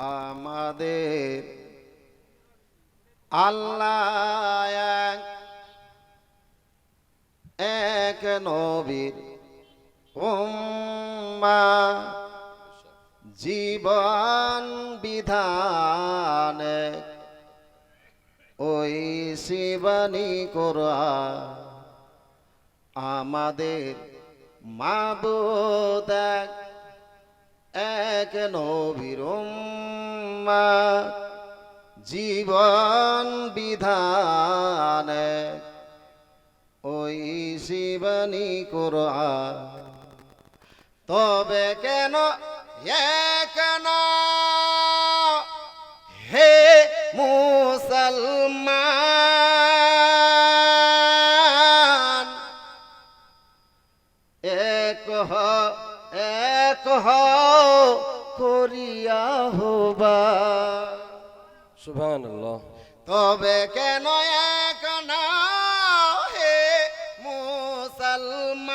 আমাদের আল্লাহ এক, নবীর উম্মা। জীবন বিধান ওই শিবানী কোরআ আমাদের মাবুদ এক। এক নবীর জীবন বিধান। ওই শিবানী কোরআন তবে কেন কেন হে মুসলমান তবে কেন এক না হে মুসলমান?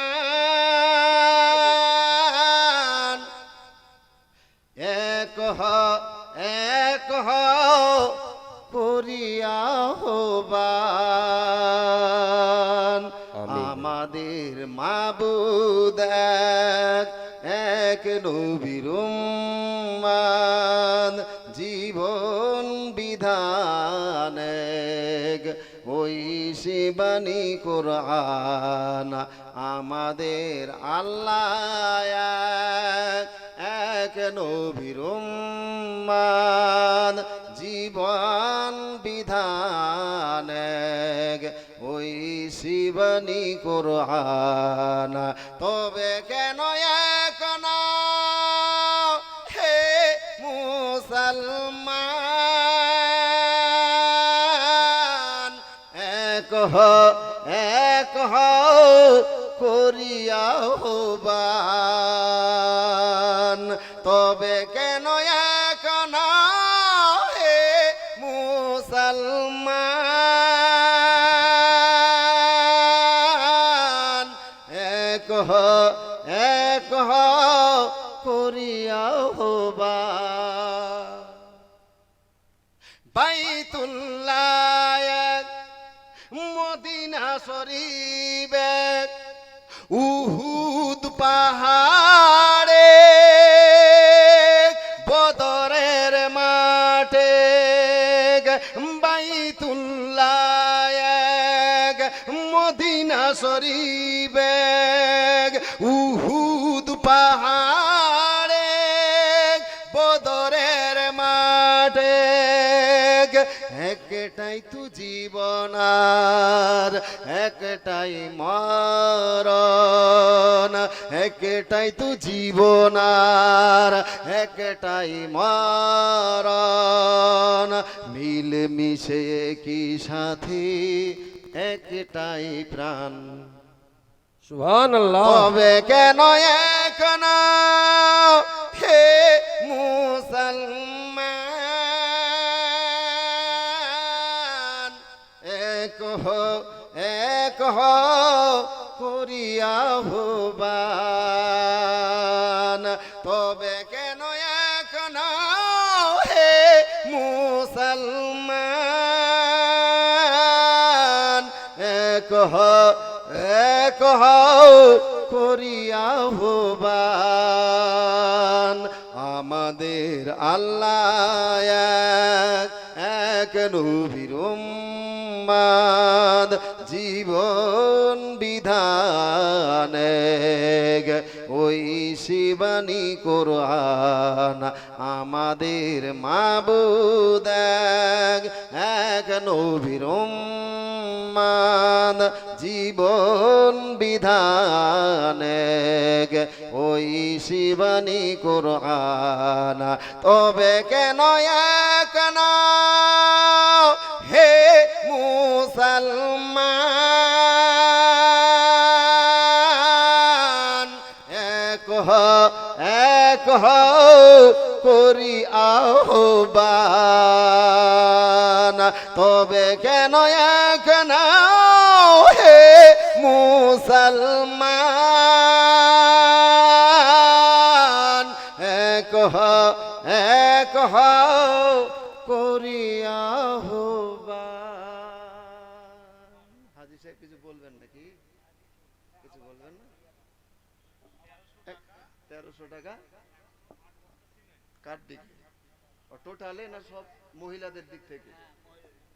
এক হ এক হ করিয়া হবান। আমাদের মাবুদ এক এক নবীর ওই শিবানী কোরআন আমাদের আল্লাহ এক, নবীর জীবন বিধান ওই শিবানী কোরআন। তবে কেন এক না হে মুসলমান এক এক হ করিয়া হবান তবে কেন এক না হে মুসলমান? এক হ এক হ করিয়া হবা এক, উহুদ পাহাড়ে বদরের মাঠে বাইতুল্লাহ এক, মদিনা এক, উহুদ পাহাড়ে একটাই তু জীবনার একটাই মরণ। একটাই তু জীবনার একটাই মরণ। মিল মিশে কি সাথী একটাই প্রাণ। তবে কেন এখন হে মুসলমান এক হো এক হো করিয়া হবান তবে কেন এখন হে মুসলমান? এক হ এক হও করিয়া হবান আমাদের আল্লাহ এক, এক নবীর উম্মাদ, জীবন বিধান ওই শিবানী কোরআন আমাদের মাবুদ এক, নবীর জীবন বিধান ওই শিবানী কোরআন তবে কেন এক না করি আহ্বান তবে কেন এক হে মুসলমান? এক হ এক হাজি সাহেব, কিছু বলবেন নাকি? কিছু বলবেন তেরোশো টাকা? কার দিক? টোটালে না সব মহিলাদের দিক থেকে?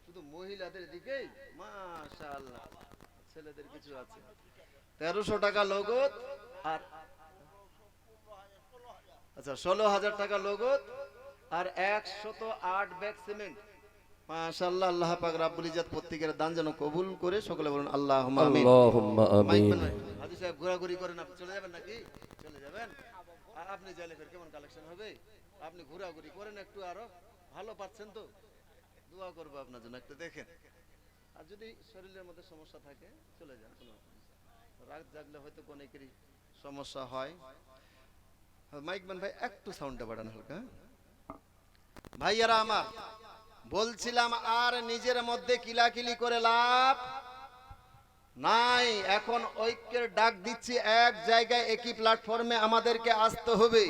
শুধু মহিলাদের দিকেই? মাশাআল্লাহ। ছেলেদের কিছু আছে। তেরোশো টাকা লগত আর আচ্ছা ষোলো হাজার টাকা লগত আর একশত আট ব্যাগ সিমেন্ট। মাশাআল্লাহ আল্লাহ পাক রাব্বুল ইজ্জত প্রত্যেকের দান যেন কবুল করে সকলে বলুন আল্লাহ আমিন। আল্লাহুম্মা আমিন। হাজি সাহেব ঘোরাঘুরি করেন আপনি। চলে যাবেন নাকি? চলে যাবেন? আর আপনি চাইলে ফের কেমন কালেকশন হবে? আপনি ঘোরাঘুরি করেন একটু আরও। ভালো পাচ্ছেন তো? দোয়া করব আপনার জন্য একটু, দেখেন। আর যদি শরীরের মধ্যে সমস্যা থাকে, চলে যান, কোনো রাগ জাগলে হয়তো অনেকেরই সমস্যা হয়। মাইক ম্যান ভাই, একটু সাউন্ডটা বাড়ান হালকা ভাইয়ারা আমার, বলছিলাম আর নিজের মধ্যে কিলাকিলি করে লাভ নাই। এখন ঐক্যের ডাক দিচ্ছি, এক জায়গায় একই প্ল্যাটফর্মে আমাদেরকে আসতে হবে।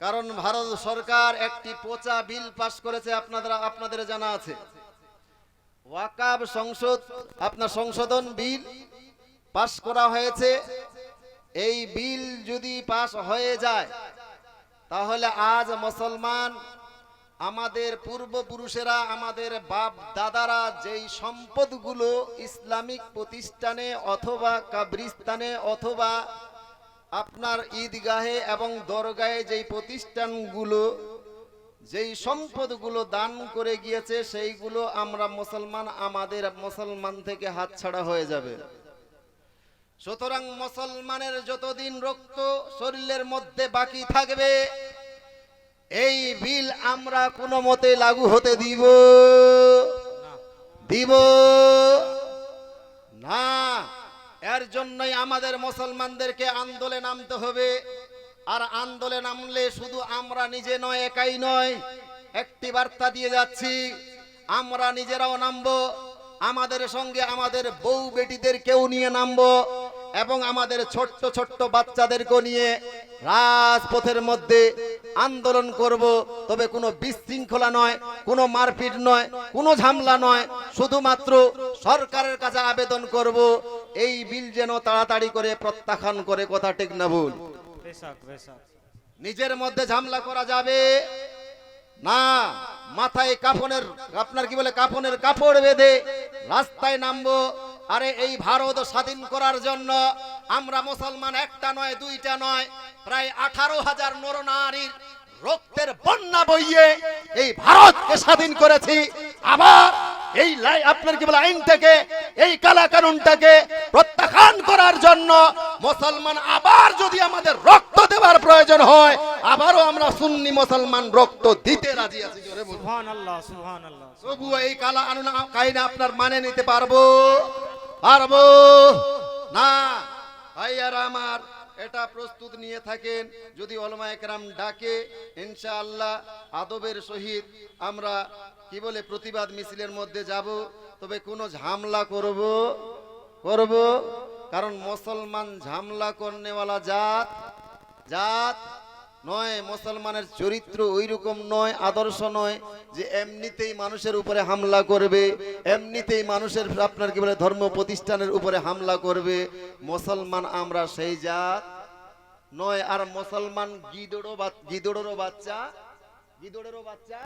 কারণ ভারত সরকার একটি পচা বিল পাস করেছে, আপনাদের আপনাদের জানা আছে। ওয়াকাব সংসদ, আপনার সংশোধন বিল পাস করা হয়েছে। এই বিল যদি পাস হয়ে যায়, তাহলে আজ মুসলমান, আমাদের পূর্বপুরুষেরা, আমাদের বাপ দাদারা যেই সম্পদগুলো ইসলামিক প্রতিষ্ঠানে অথবা কাবরিস্তানে অথবা আপনার ঈদগাহে এবং দরগাহে যেই প্রতিষ্ঠানগুলো যেই সম্পদগুলো দান করে গিয়েছে সেইগুলো আমরা মুসলমান আমাদের মুসলমান থেকে হাতছাড়া হয়ে যাবে। সুতরাং মুসলমানের যতদিন রক্ত শরীরের মধ্যে বাকি থাকবে এই বিল আমরা কোনো মতে লাগু হতে দিব? দিব? না। এর জন্যই আমাদের মুসলমানদেরকে আন্দোলনে নামতে হবে। আর আন্দোলনে নামলে শুধু আমরা নিজে নয়, একাই নয়। একটি বার্তা দিয়ে যাচ্ছি, আমরা নিজেরাও নামবো, আমাদের সঙ্গে আমাদের বউ বেটিদেরকেও নিয়ে নামবো। এবং আমাদের ছোট্ট ছোট্ট বাচ্চাদেরকে নিয়ে রাজপথের মধ্যে আন্দোলন করব। তবে কোনো বিশৃঙ্খলা নয় কোনো মারপিট নয় কোনো ঝামেলা নয়। শুধুমাত্র সরকারের কাছে আবেদন করব। এই বিল যেন তাড়াতাড়ি করে প্রত্যাখ্যান করে কথা ঠিক না ভুল? নিজের মধ্যে ঝামেলা করা যাবে না। মাথায় কাফনের আপনার কি বলে কাফনের কাপড় বেঁধে রাস্তায় নামবো। আরে এই ভারত স্বাধীন করার জন্য আমরা মুসলমান একটা নয় দুইটা নয় প্রায় আঠারো হাজার নরনারীর রক্তের বন্যা বইয়ে এই ভারতকে স্বাধীন করেছি। আবার এই লাই- আপনার কি বলে আইনটাকে এই কালা কানুনটাকে প্রত্যাখ্যান করার জন্য মুসলমান আবার যদি আমাদের রক্ত দেওয়ার প্রয়োজন হয় আবারও আমরা সুন্নি মুসলমান রক্ত দিতে রাজি আছি জোরে বলুন। সুবহান আল্লাহ সুবহান আল্লাহ তবুও এই কালা আনুন কাহিনী আপনার মানে নিতে পারব। পারব? না। ভাইয়ার আমার, এটা প্রস্তুত নিয়ে থাকেন। যদি অলমা একরাম ডাকে, ইনশাআল্লাহ আদবের সহিত আমরা, কি বলে, প্রতিবাদ মিছিলের মধ্যে যাব। তবে কোনো ঝামলা করব? করব? কারণ মুসলমান ঝামলা করনেওয়ালা জাত জাত নয়, মুসলমানের চরিত্র ওই রকম নয়, আদর্শ নয় যে এমনিতেই মানুষের উপরে হামলা করবে, এমনিতেই মানুষের আপনার কি বলে ধর্ম প্রতিষ্ঠানের উপরে হামলা করবে। মুসলমান আমরা সেই জাত নয়, আর মুসলমান গিদড়ো গিদড়েরও বাচ্চা গিদড়েরও বাচ্চা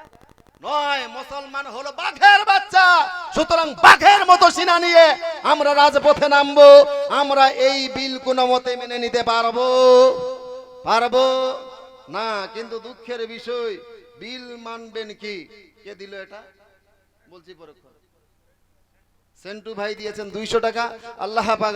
নয়, মুসলমান হলো বাঘের বাচ্চা। সুতরাং বাঘের মতো সিনা নিয়ে আমরা রাজপথে নামবো, আমরা এই বিল কোনো মতে মেনে নিতে পারব। পারব। না, কিন্তু দুঃখের বিষয়, বিল মানবেন কি? কে দিল এটা? বলছি পরক্ষণ সেন্টু ভাই দিয়েছেন দুইশো টাকা। আল্লাহ পাক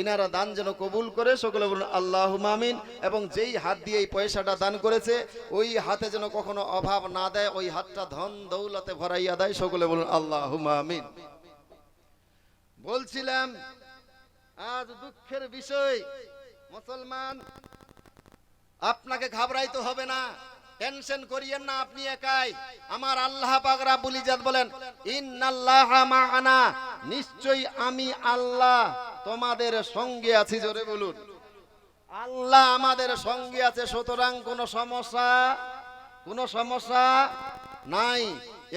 ইনারা দান যেন কবুল করে, সকলে বলুন আল্লাহ মামিন এবং যেই হাত দিয়ে এই পয়সাটা দান করেছে, ওই হাতে যেন কখনো অভাব না দেয়, ওই হাতটা ধন দৌলতে ভরাইয়া দেয়, সকলে বলুন আল্লাহ মামিন বলছিলাম, আজ দুঃখের বিষয়, মুসলমান আপনাকে ঘাবড়াইতে হবে না। টেনশন করিয়েন না আপনি একাই। আমার আল্লাহ পাক রাব্বুল ইজাত বলেন, ইন্নাল্লাহা মা'ানা নিশ্চয়ই আমি আল্লাহ তোমাদের সঙ্গে আছি, জোরে বলুন। আল্লাহ আমাদের সঙ্গে আছে, সুতরাং কোনো সমস্যা কোনো সমস্যা নাই।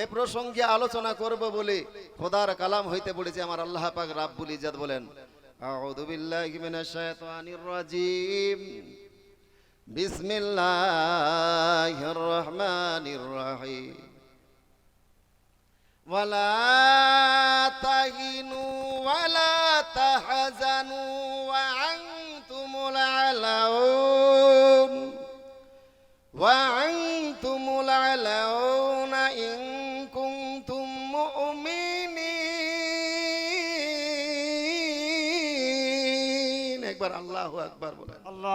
এ প্রসঙ্গে আলোচনা করব বলে খোদার কালাম হইতে পড়েছে আমার আল্লাহ পাক রাব্বুল ইজ্জাত বলেন। আউযু বিল্লাহি মিনাশ শাইতানির রাজিম। بسم الله الرحمن الرحيم. ولا تهنوا ولا تحزنوا وأنتم الأعلون. وأنتم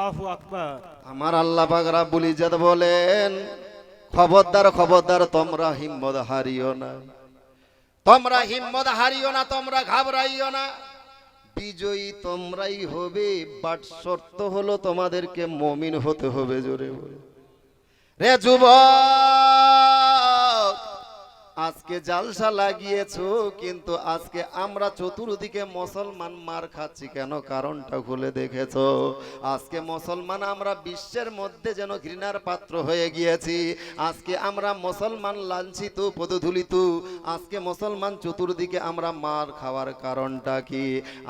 আকবার। আমার আল্লাহ পাক রাব্বুল ইজ্জত বলেন, খবরদার খবরদার, তোমরা হিম্মত হারিও না। তোমরা হিম্মত হারিও না, তোমরা ঘাবড়াইও না। বিজয়ী তোমরাই হবে, বাট শর্ত হলো তোমাদেরকে মমিন হতে হবে জোরে বলে। রে যুবক! আজকে জালসা লাগিয়েছো, কিন্তু আজকে আমরা চতুর্দিকে মুসলমান মার খাচ্ছি কেন? কারণটা খুলে দেখেছ। আজকে মুসলমান আমরা বিশ্বের মধ্যে যেন ঘৃণার পাত্র হয়ে গিয়েছি। আজকে আমরা মুসলমান লাঞ্ছিত, পদধুলিত। আজকে মুসলমান চতুর্দিকে আমরা মার খাওয়ার কারণটা কি?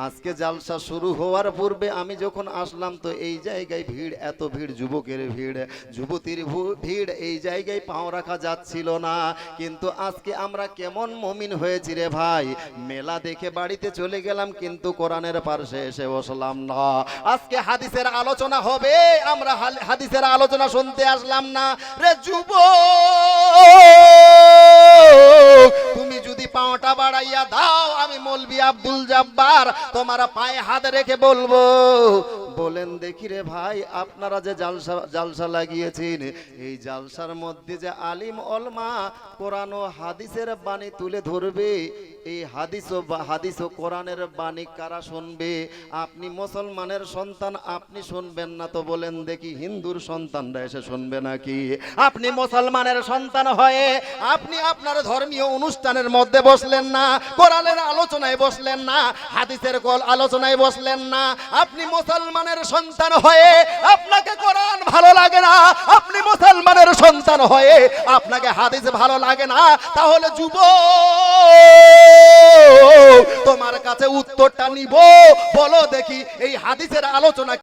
আজকে জালসা শুরু হওয়ার পূর্বে আমি যখন আসলাম, তো এই জায়গায় ভিড়, এত ভিড়, যুবকের ভিড়। যুবতীর ভিড় এই জায়গায় পাও রাখা যাচ্ছিল না। কিন্তু আজকে আমরা কেমন মমিন হয়েছি রে ভাই? মেলা দেখে বাড়িতে চলে গেলাম, কিন্তু কোরআনের পাশে এসে বসলাম না। আজকে হাদিসের আলোচনা হবে, আমরা হাদিসের আলোচনা শুনতে আসলাম না। রে যুব তুমি যদি পাওটা বাড়াইয়া দাও, আমি মলবি আব্দুল জব্বার তোমার পায়ে হাত রেখে বলব বলেন দেখি রে ভাই, আপনারা যে জালসা জালসা লাগিয়েছেন, এই জালসার মধ্যে যে আলিম অলমা কোরআন ও হাদিসের বাণী তুলে ধরবে, এই হাদিস ও হাদিস ও কোরআনের বাণী কারা শুনবে? আপনি মুসলমানের সন্তান, আপনি শুনবেন না তো বলেন দেখি হিন্দুর সন্তানরা এসে শুনবে নাকি? আপনি মুসলমানের সন্তান হয়ে, আপনি আপনার ধর্মীয় অনুষ্ঠানের মধ্যে বসলেন না, কোরআনের আলোচনায় বসলেন না, হাদিসের কল আলোচনায় বসলেন না, আপনি মুসলমানের সন্তান হয়ে আপনাকে কোরআন ভালো লাগে না, আপনি মুসলমানের সন্তান হয়ে আপনাকে হাদিস ভালো লাগে না, তাহলে যুব তোমার কাছে উত্তরটা নিব। বলো দেখি, এই হাদিসের আলোচনা